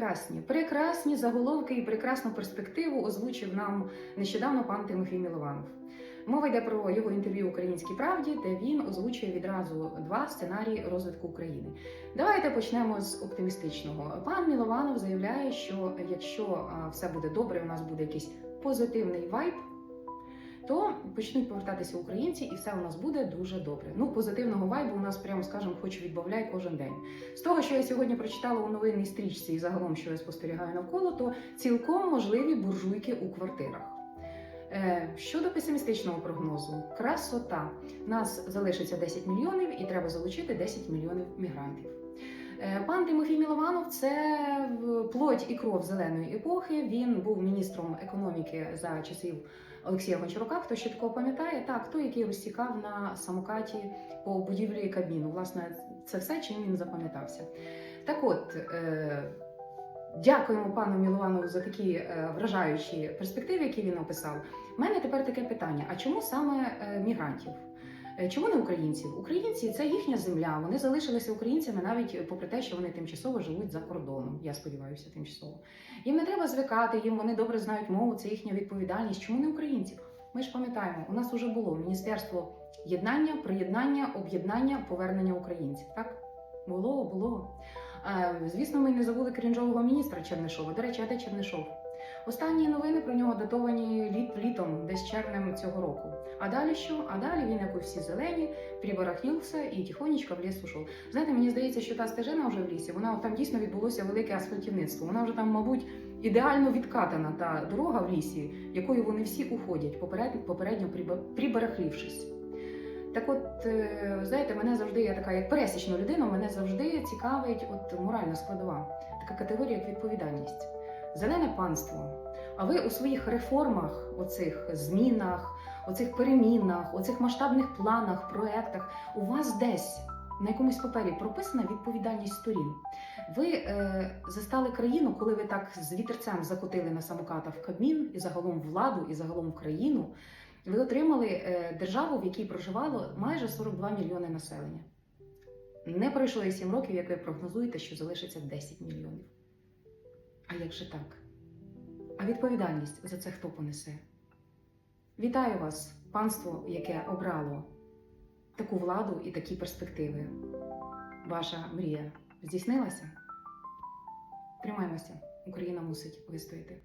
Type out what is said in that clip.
прекрасні, прекрасні заголовки і прекрасну перспективу озвучив нам нещодавно пан Тимофій Мілованов. Мова йде про його інтерв'ю Українській правді, де він озвучує відразу два сценарії розвитку України. Давайте почнемо з оптимістичного. Пан Мілованов заявляє, що якщо все буде добре, у нас буде якийсь позитивний вайб. Почнуть повертатися українці, і все у нас буде дуже добре. Ну, позитивного вайбу у нас, прямо скажемо, хоч відбавляй кожен день. З того, що я сьогодні прочитала у новинній стрічці і загалом, що я спостерігаю навколо, то цілком можливі буржуйки у квартирах. Е, Щодо песимістичного прогнозу, красота. Нас залишиться 10 мільйонів і треба залучити 10 мільйонів мігрантів. Е, Пан Тимофій Мілованов це плоть і кров зеленої епохи. Він був міністром економіки за часів Олексія Гончарука. Хто ще такого пам'ятає? Так, той, який розтікав на самокаті по будівлі Кабміну. Власне, це все, чим він запам'ятався. Так от. е, Дякуємо пану Мілованову за такі е, вражаючі перспективи, які він описав. У мене тепер таке питання: а чому саме е, мігрантів? Е, Чому не українців? Українці це їхня земля. Вони залишилися українцями навіть попри те, що вони тимчасово живуть за кордоном. Я сподіваюся, тимчасово. Їм не треба звикати, їм вони добре знають мову, це їхня відповідальність. Чому не українців? Ми ж пам'ятаємо, у нас вже було міністерство єднання, приєднання, об'єднання, повернення українців. Так було, було. Е, Звісно, ми не забули крінжового міністра Чернишова. До речі, а де Чернишов? Останні новини про нього датовані літ літом, десь червнем цього року. А далі що? А далі він, як і всі зелені, прибарахнівся і тихонечко в ліс ушов. Знаєте, мені здається, що та стежина вже в лісі, вона там дійсно відбулося велике асфальтівництво. Вона вже там, мабуть, ідеально відкатана та дорога в лісі, якою вони всі уходять, попередньо, попередньо прибарахлівшись. Так от, е, знаєте, мене завжди, я така, як пересічна людина, мене завжди цікавить от моральна складова, така категорія, як відповідальність. Зелене панство. А ви у своїх реформах, оцих змінах, оцих перемінах, оцих масштабних планах, проектах, у вас десь на якомусь папері прописана відповідальність сторін. Ви е, застали країну, коли ви так з вітерцем закотили на самоката в Кабмін і загалом владу, і загалом країну. Ви отримали е, державу, в якій проживало майже 42 мільйони населення. Не пройшло і 7 років, як ви прогнозуєте, що залишиться 10 мільйонів. А як же так? А відповідальність за це хто понесе? Вітаю вас, панство, яке обрало таку владу і такі перспективи. Ваша мрія здійснилася? Тримаймося, Україна мусить вистояти.